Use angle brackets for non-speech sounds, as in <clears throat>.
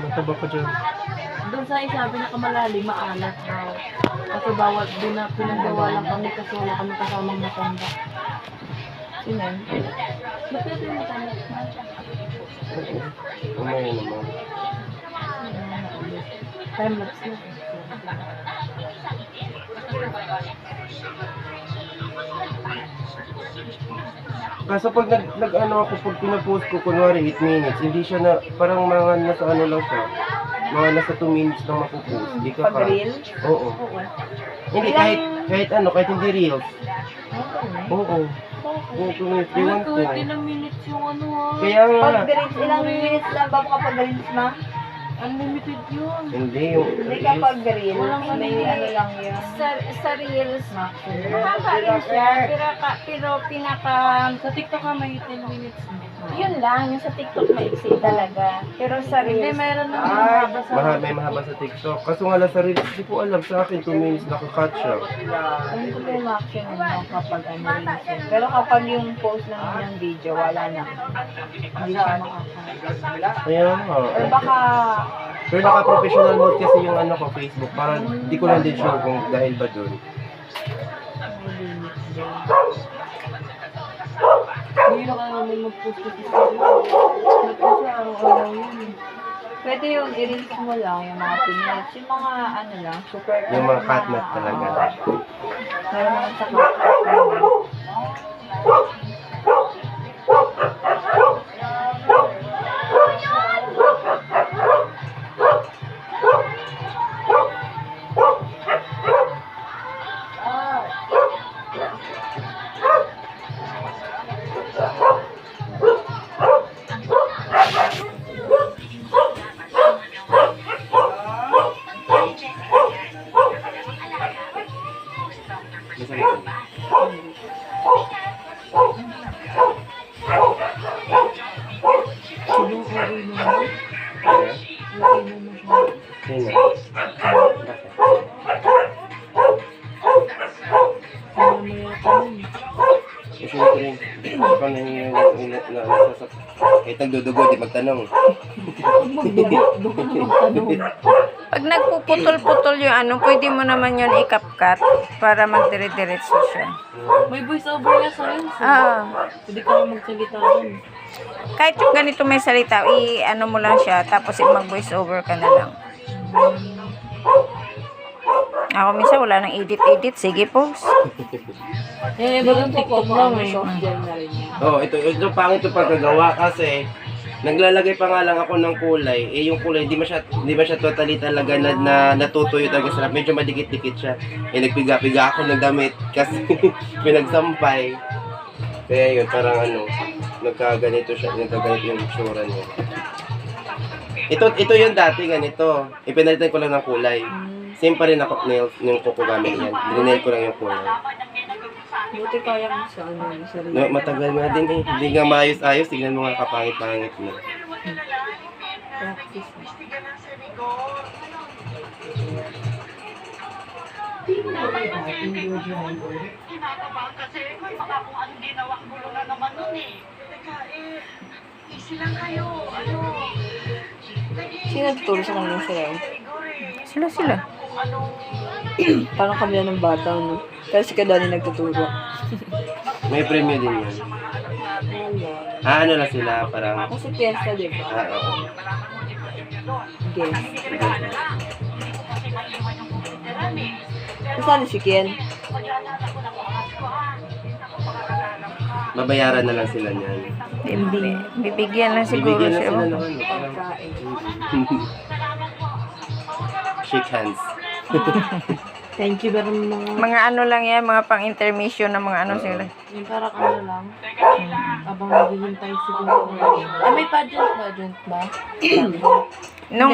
Mataba ka dyan. Doon sa isa, pinakamalalim, maalat daw. Kasi bawal, doon na pinagawa lang kami kasi wala kami kasamang matanda. Sino yun? Bakit yung matanda? Umaya naman. Time lapse na. Kaso pag nag, nag ano ako, pag pinapost ko, kunwari 8 minutes, hindi siya na, parang mga nasa ano lang siya, mga nasa 2 minutes lang mapopost. Hindi ka Pag ka. reel? Oo. Oo. Hindi, kahit, kahit ano, kahit hindi reels. Oo. Oo. Oo, 2 minutes, Ay, want to. ilang minutes yung ano ha. Kaya nga, Pag reels, ilang minutes lang ba kapag reels ma? Unlimited yun. hindi yung Hindi kapag reel, Walang may ano. ano lang yun. Sa, sa Reels, mahaba rin siya. Pero, ka, pero pinaka, Sa TikTok ka may 10 minutes. na. yun lang, yung sa TikTok maiksi talaga. Pero sa Hindi, Reels, meron na mahaba sa... Maha, may mahaba sa TikTok. Kaso nga lang sa reels, hindi ko alam sa akin, 2 minutes nakakat siya. Ano ko yung maximum mo kapag ano reels. Pero kapag yung post naman ng video, wala na. Hindi siya makaka. Kaya nga. Or baka, Pero naka-professional mode kasi yung ano ko, Facebook. Parang hindi ko lang din sure kung dahil ba din. Hindi na kaya namin mag-post kasi sa Nag-post na araw-araw yun. eh. Pwede yung i-reels mo lang yung mga minutes. Yung mga ano lang, super Yung mga catnap talaga. Meron naman sa catnap. Kahit nagdudugo, di magtanong. Magdugo, ka na magtanong. Pag nagpuputol-putol yung ano, pwede mo naman yun ikapkat para magdire-diretso siya. May voice over nga sa yun. so Ah, Pwede ka magsalita dun. kahit yung ganito may salita, i-ano mo lang siya, tapos mag-voice over ka na lang. Ako minsan wala nang edit-edit, sige post. Iba yung TikTok lang eh. Oo, oh, ito, ito pangit yung pagkagawa kasi naglalagay pa nga lang ako ng kulay. Eh, yung kulay, hindi ba siya, hindi ba siya totally talaga na, na natutuyo talaga sa Medyo madikit-dikit siya. Eh, nagpiga-piga ako ng damit kasi <laughs> pinagsampay. Kaya yun, parang ano, nagkaganito siya, nagkaganito yung tsura niya. Ito, ito yung dati, ganito. Ipinalitan ko lang ng kulay. Same pa rin ako nails, yung kuko gamit yan. Dinail ko lang yung kulay. Buti kaya mo sa ano, sa No, matagal nga din eh. Hindi nga maayos-ayos. Tignan mo nga kapangit-pangit mo. Practice. Kinakabahan kasi may mga kung anong ginawa gulo na naman nun eh. Eh, easy lang kayo. Ano? Sino tuturo sa kanila sila? Sila sila. Anong <clears throat> Parang kami ng bata, no? Kaya si Kadani nagtuturo. <laughs> May premyo din yan. Ah, ano lang sila, parang... Kasi piyesta, di ba? Ah, oo. Guess. Nasaan si Ken? Babayaran na lang sila niyan. Bibig, bibigyan lang siguro Bibigyan na siya. sila ng ano, parang... Pagkain. <laughs> Shake hands. <laughs> Thank you very much. Mga ano lang yan, mga pang-intermission na mga ano sila. Yung parang ano lang. Abang naghihintay siguro. Ah, may pageant, pageant ba? Nung